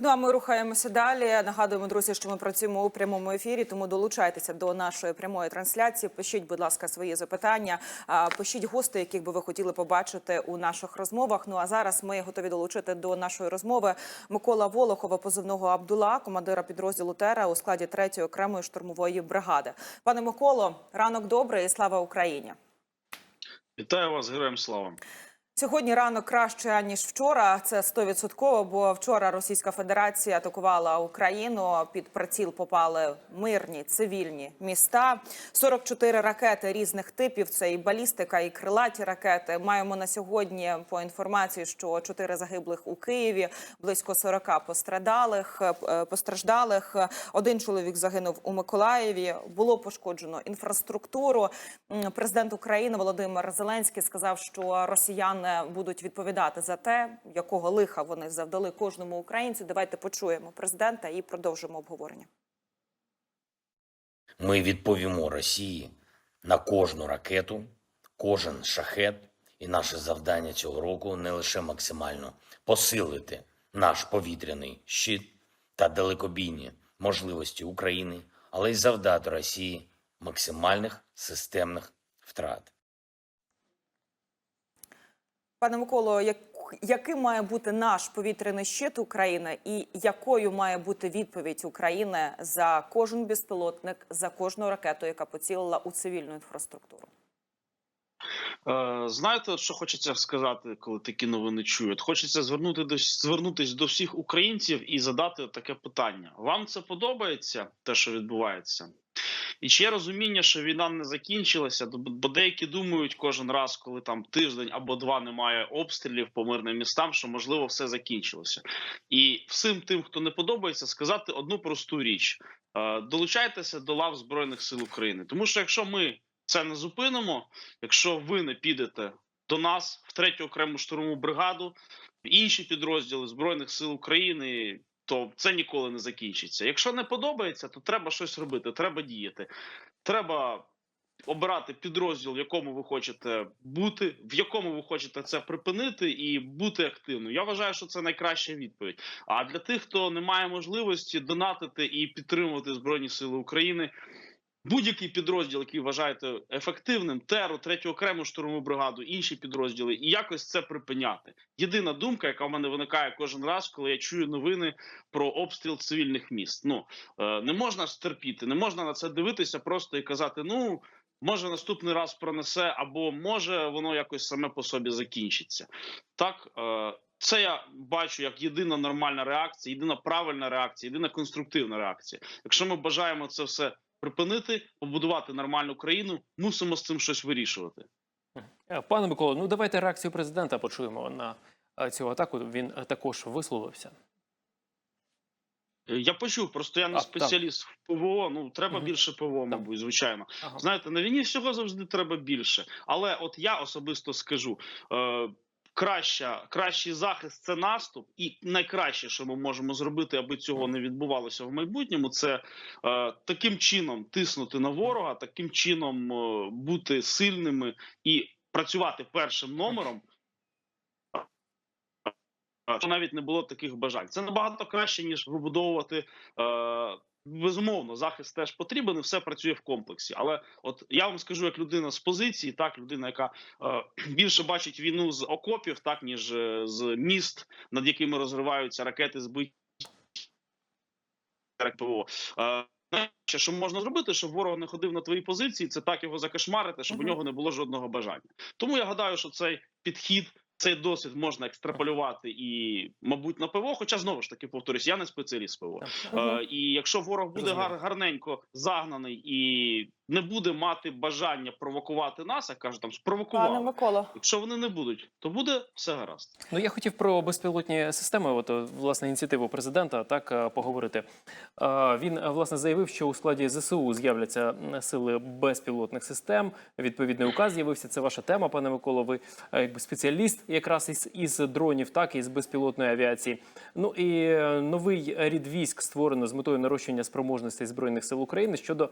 Ну а ми рухаємося далі. Нагадуємо, друзі, що ми працюємо у прямому ефірі, тому долучайтеся до нашої прямої трансляції. Пишіть, будь ласка, свої запитання. Пишіть гостей, яких би ви хотіли побачити у наших розмовах. Ну а зараз ми готові долучити до нашої розмови Микола Волохова, позивного Абдула, командира підрозділу Тера у складі 3-ї окремої штурмової бригади. Пане Миколо, ранок добрий і слава Україні. Вітаю вас, героям слава. Сьогодні ранок краще ніж вчора. Це 100%, бо вчора Російська Федерація атакувала Україну. Під приціл попали мирні цивільні міста. 44 ракети різних типів. Це і балістика, і крилаті ракети. Маємо на сьогодні по інформації, що 4 загиблих у Києві, близько 40 пострадалих. е, Постраждалих один чоловік загинув у Миколаєві. Було пошкоджено інфраструктуру. Президент України Володимир Зеленський сказав, що росіяни будуть відповідати за те, якого лиха вони завдали кожному українцю. Давайте почуємо президента і продовжимо обговорення. Ми відповімо Росії на кожну ракету, кожен шахет, і наше завдання цього року не лише максимально посилити наш повітряний щит та далекобійні можливості України, але й завдати Росії максимальних системних втрат. Пане Миколо, як, яким має бути наш повітряний щит України, і якою має бути відповідь України за кожен безпілотник, за кожну ракету, яка поцілила у цивільну інфраструктуру? Е, знаєте, що хочеться сказати, коли такі новини чують? Хочеться звернути до звернутися до всіх українців і задати таке питання: вам це подобається, те, що відбувається? І є розуміння, що війна не закінчилася? Бо- деякі думають кожен раз, коли там тиждень або два немає обстрілів по мирним містам, що можливо все закінчилося. І всім тим, хто не подобається, сказати одну просту річ: Е, долучайтеся до лав Збройних сил України, тому що якщо ми це не зупинимо, якщо ви не підете до нас в третю окрему штурмову бригаду, інші підрозділи Збройних сил України, то це ніколи не закінчиться. Якщо не подобається, то треба щось робити, треба діяти. Треба обирати підрозділ, в якому ви хочете бути, в якому ви хочете це припинити, і бути активним. Я вважаю, що це найкраща відповідь. А для тих, хто не має можливості донатити і підтримувати Збройні Сили України. Будь-який підрозділ, який вважаєте ефективним, теру, третю окрему штурмову бригаду, інші підрозділи, і якось це припиняти. Єдина думка, яка в мене виникає кожен раз, коли я чую новини про обстріл цивільних міст. Ну е, не можна ж терпіти, не можна на це дивитися просто і казати: ну може наступний раз пронесе, або може воно якось саме по собі закінчиться. Так е, це я бачу як єдина нормальна реакція, єдина правильна реакція, єдина конструктивна реакція. Якщо ми бажаємо це все припинити, побудувати нормальну країну, мусимо з цим щось вирішувати. Е, Пане Миколо, ну давайте реакцію президента почуємо на е, цю атаку. Він е, також висловився. Я почув, просто я не А, так. спеціаліст в ПВО. Ну треба Мгм. більше ПВО, мабуть, звичайно. Ага. Знаєте, на війні всього завжди треба більше. Але от я особисто скажу. Е, Краща, кращий захист це наступ, і найкраще, що ми можемо зробити, аби цього не відбувалося в майбутньому, це е, таким чином тиснути на ворога, таким чином е, бути сильними і працювати першим номером. Що навіть не було таких бажань. Це набагато краще ніж вибудовувати е, Безумовно, захист теж потрібен, і все працює в комплексі. Але от я вам скажу, як людина з позиції, так людина, яка е, більше бачить війну з окопів, так ніж е, з міст, над якими розриваються ракети збиті ПВО. Е, що можна зробити, щоб ворог не ходив на твої позиції, це так його закошмарити, щоб у нього не було жодного бажання. Тому я гадаю, що цей підхід, цей досвід можна екстраполювати і, мабуть, на ПВО. Хоча знову ж таки повторюсь, я не спеціаліст ПВО. Е, і якщо ворог буде гар, гарненько загнаний і не буде мати бажання провокувати нас, як кажуть, там Пане спровокували. Миколо, Якщо вони не будуть, то буде все гаразд. Ну я хотів про безпілотні системи. От власне ініціативу президента так е, поговорити. Е, Він е, власне заявив, що у складі ЗСУ з'являться сили безпілотних систем. Відповідний указ з'явився. Це ваша тема, пане Миколо. Ви якби спеціаліст якраз із, із дронів, так і з безпілотної авіації. Ну і е, новий рід військ створено з метою нарощення спроможностей збройних сил України щодо е,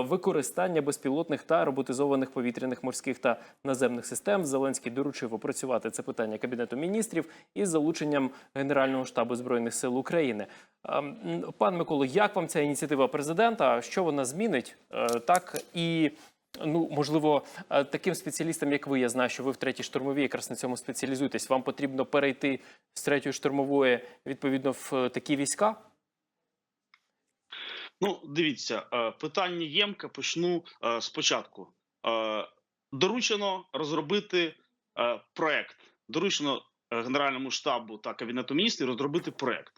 використання безпілотних та роботизованих повітряних морських та наземних систем. Зеленський доручив опрацювати це питання кабінету міністрів із залученням Генерального штабу збройних сил України. Е, Пан Миколо, як вам ця ініціатива президента? Що вона змінить? Е, Так і ну можливо, е, таким спеціалістам, як ви, я знаю, що ви в третій штурмовій якраз на цьому спеціалізуєтесь. Вам потрібно перейти з третьої штурмової відповідно в е, такі війська. Ну, дивіться, е, питання ємке. Почну спочатку. Доручено розробити проект. Доручено Генеральному штабу та кабінету міністрів розробити проект.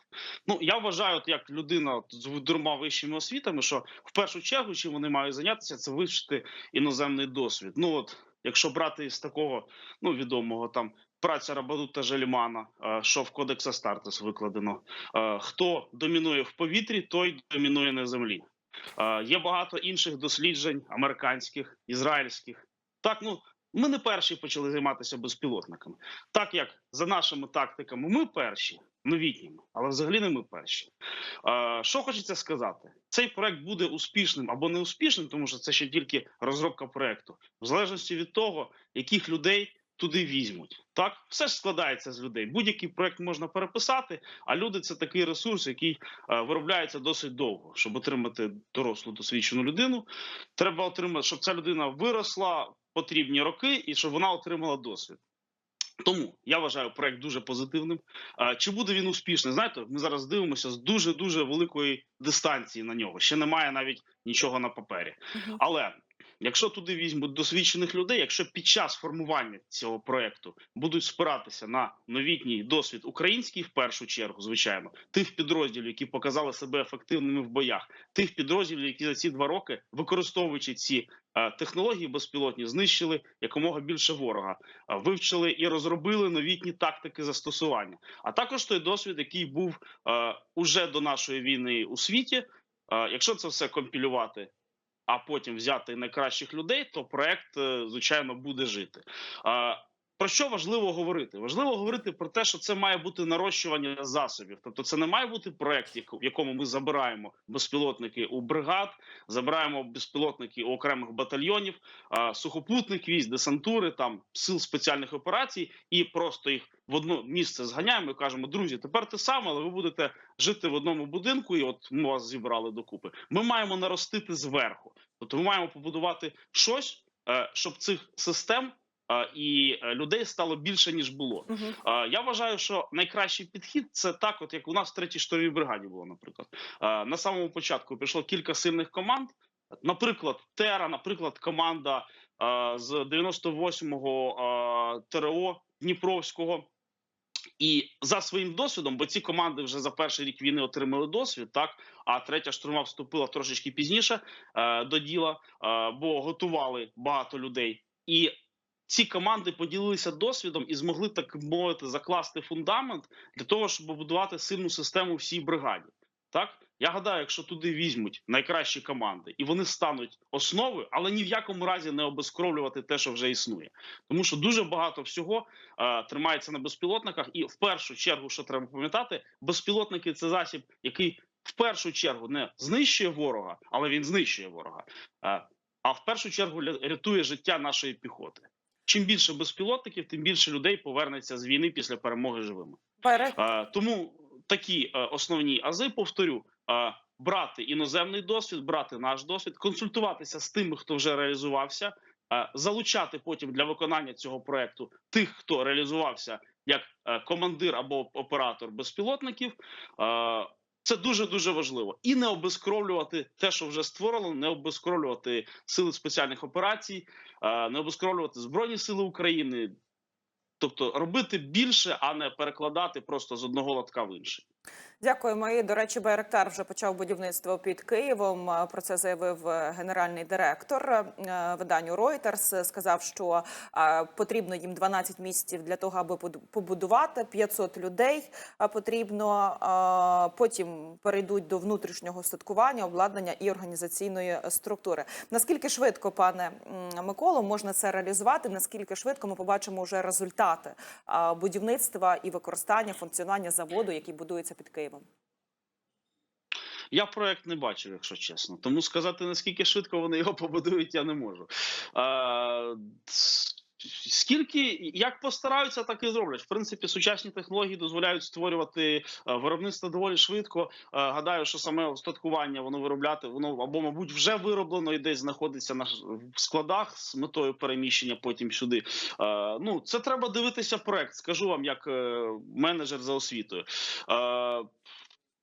Ну я вважаю, от як людина з двома вищими освітами, що в першу чергу чим вони мають зайнятися, це вивчити іноземний досвід. Ну от якщо брати з такого ну відомого там. Праця Рабадута Желімана, е, що в Кодекс Астартес викладено. Е, Хто домінує в повітрі, той домінує на землі. Е, Є багато інших досліджень американських, ізраїльських. Так, ну ми не перші почали займатися безпілотниками. Так як за нашими тактиками, ми перші новітніми, але взагалі не ми перші. Що хочеться сказати? Цей проект буде успішним або неуспішним, тому що це ще тільки розробка проекту, в залежності від того, яких людей туди візьмуть. Так, все ж складається з людей. Будь-який проект можна переписати, а люди це такий ресурс, який е, виробляється досить довго. Щоб отримати дорослу досвідчену людину, треба отримати, щоб ця людина виросла потрібні роки і щоб вона отримала досвід. Тому я вважаю проект дуже позитивним. Чи буде він успішний? Знаєте, ми зараз дивимося з дуже дуже великої дистанції на нього. Ще немає навіть нічого на папері. Але якщо туди візьмуть досвідчених людей, якщо під час формування цього проекту будуть спиратися на новітній досвід український, в першу чергу, звичайно, тих підрозділів, які показали себе ефективними в боях, тих підрозділів, які за ці два роки, використовуючи ці е, технології безпілотні, знищили якомога більше ворога, е, вивчили і розробили новітні тактики застосування. А також той досвід, який був е, уже до нашої війни у світі. Якщо це все компілювати а потім взяти найкращих людей, то проект, е, звичайно, буде жити. Про що важливо говорити? Важливо говорити про те, що це має бути нарощування засобів. Тобто, це не має бути проект, в якому ми забираємо безпілотники у бригад, забираємо безпілотники у окремих батальйонів, сухопутних військ, десантури, там сил спеціальних операцій, і просто їх в одне місце зганяємо і кажемо: друзі, тепер те саме, але ви будете жити в одному будинку, і от ми вас зібрали докупи. Ми маємо наростити зверху. Тобто ми маємо побудувати щось, е, щоб цих систем і е, людей стало більше ніж було. Я вважаю, що найкращий підхід це так, от як у нас в третій штурмовій бригаді було, наприклад. На самому початку прийшло кілька сильних команд. Наприклад, Тера, наприклад, команда з 98-го е, ТРО Дніпровського. І за своїм досвідом, бо ці команди вже за перший рік війни отримали досвід, так а третя штурма вступила трошечки пізніше е, до діла, е, бо готували багато людей. І ці команди поділилися досвідом і змогли так мовити закласти фундамент для того, щоб побудувати сильну систему всій бригаді. Так я гадаю, якщо туди візьмуть найкращі команди, і вони стануть основою, але ні в якому разі не обезкровлювати те, що вже існує, тому що дуже багато всього е, тримається на безпілотниках, і в першу чергу, що треба пам'ятати, безпілотники це засіб, який в першу чергу не знищує ворога, але він знищує ворога. Е, а в першу чергу рятує життя нашої піхоти. Чим більше безпілотників, тим більше людей повернеться з війни після перемоги живими. Е, тому такі е, основні ази повторю: е, брати іноземний досвід, брати наш досвід, консультуватися з тими, хто вже реалізувався, залучати потім для виконання цього проекту тих, хто реалізувався як е, командир або оператор безпілотників. Це дуже дуже важливо, і не обезкровлювати те, що вже створено, не обезкровлювати сили спеціальних операцій, е, не обезкровлювати збройні сили України. Тобто робити більше, а не перекладати просто з одного лотка в інший. Дякуємо. І, до речі, Байрактар вже почав будівництво під Києвом. Про це заявив е, генеральний директор е, виданню Reuters. Сказав, що е, потрібно їм 12 місяців для того, аби побудувати 500 людей. Потрібно потім перейдуть до внутрішнього статкування, обладнання і організаційної структури. Наскільки швидко, пане Миколо, можна це реалізувати? Наскільки швидко ми побачимо вже результат? дати а, будівництва і використання функціонування заводу, який будується під Києвом? Я проект не бачив, якщо чесно. Тому сказати наскільки швидко вони його побудують, я не можу. Е, Скільки як постараються, так і зроблять. В принципі, сучасні технології дозволяють створювати е, виробництво доволі швидко. Е, гадаю, що саме остаткування воно виробляти, воно або, мабуть, вже вироблено і десь знаходиться на складах з метою переміщення потім сюди. Е, ну це треба дивитися проект. Скажу вам, як менеджер за освітою.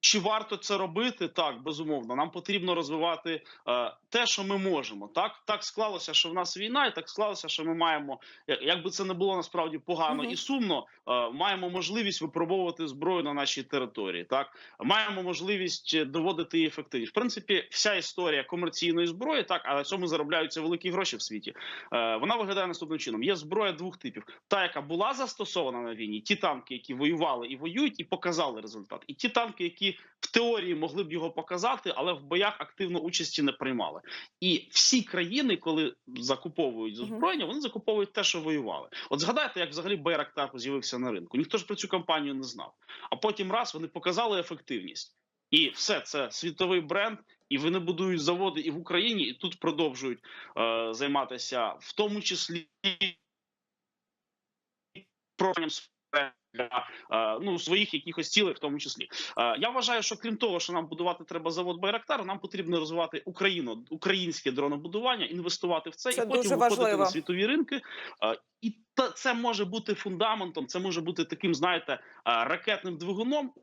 Чи варто це робити? Так, безумовно. Нам потрібно розвивати е, те, що ми можемо. Так, так склалося, що в нас війна, і так склалося, що ми маємо, як, як би це не було насправді погано Мгм. і сумно, е, маємо можливість випробовувати зброю на нашій території. Так, маємо можливість е, доводити її ефективність. В принципі, вся історія комерційної зброї, так, а на цьому заробляються великі гроші в світі. Е, вона виглядає наступним чином: є зброя двох типів: та, яка була застосована на війні, ті танки, які воювали і воюють, і показали результат, і ті танки, які в теорії могли б його показати, але в боях активно участі не приймали. І всі країни, коли закуповують озброєння, вони закуповують те, що воювали. От згадайте, як взагалі Байрактар з'явився на ринку. Ніхто ж про цю компанію не знав. А потім раз вони показали ефективність. І все це світовий бренд, і вони будують заводи і в Україні, і тут продовжують е, займатися, в тому числі проведенням для е, ну своїх якихось цілей, в тому числі. Е, Я вважаю, що крім того, що нам будувати треба завод Байрактар, нам потрібно розвивати Україну, українське дронобудування, інвестувати в це, Це і потім виходити важливо. на світові ринки. Е, І це може бути фундаментом, це може бути таким, знаєте, ракетним двигуном,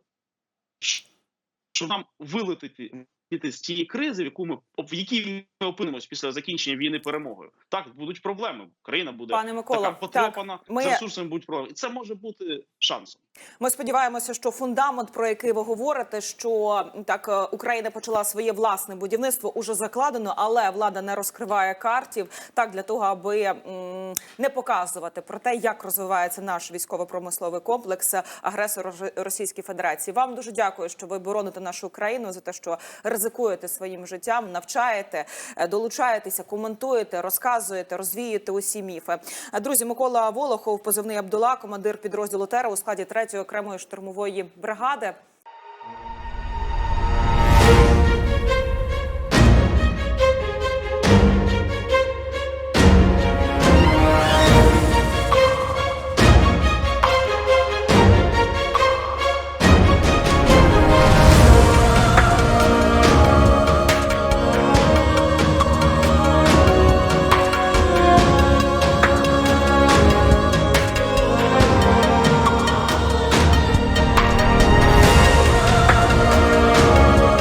що нам вилетити вийти з цієї кризи, в яку ми в якій ми опинимось після закінчення війни перемогою. Так будуть проблеми. Країна буде Пане Микола, така потрьопана, так, ми- з ресурсами будуть проблеми. І це може бути шансом. Ми сподіваємося, що фундамент, про який ви говорите, що так е, Україна почала своє власне будівництво, уже закладено, але влада не розкриває картів так для того, аби м, не показувати про те, як розвивається наш військово-промисловий комплекс агресор Російської Федерації. Вам дуже дякую, що ви бороните нашу країну за те, що ризикуєте своїм життям, навчаєте, е, долучаєтеся, коментуєте, розказуєте, розвіюєте усі міфи. Е, Друзі, Микола Волохов, позивний Абдула, командир підрозділу Тера у складі 3-ї окремої штурмової бригади.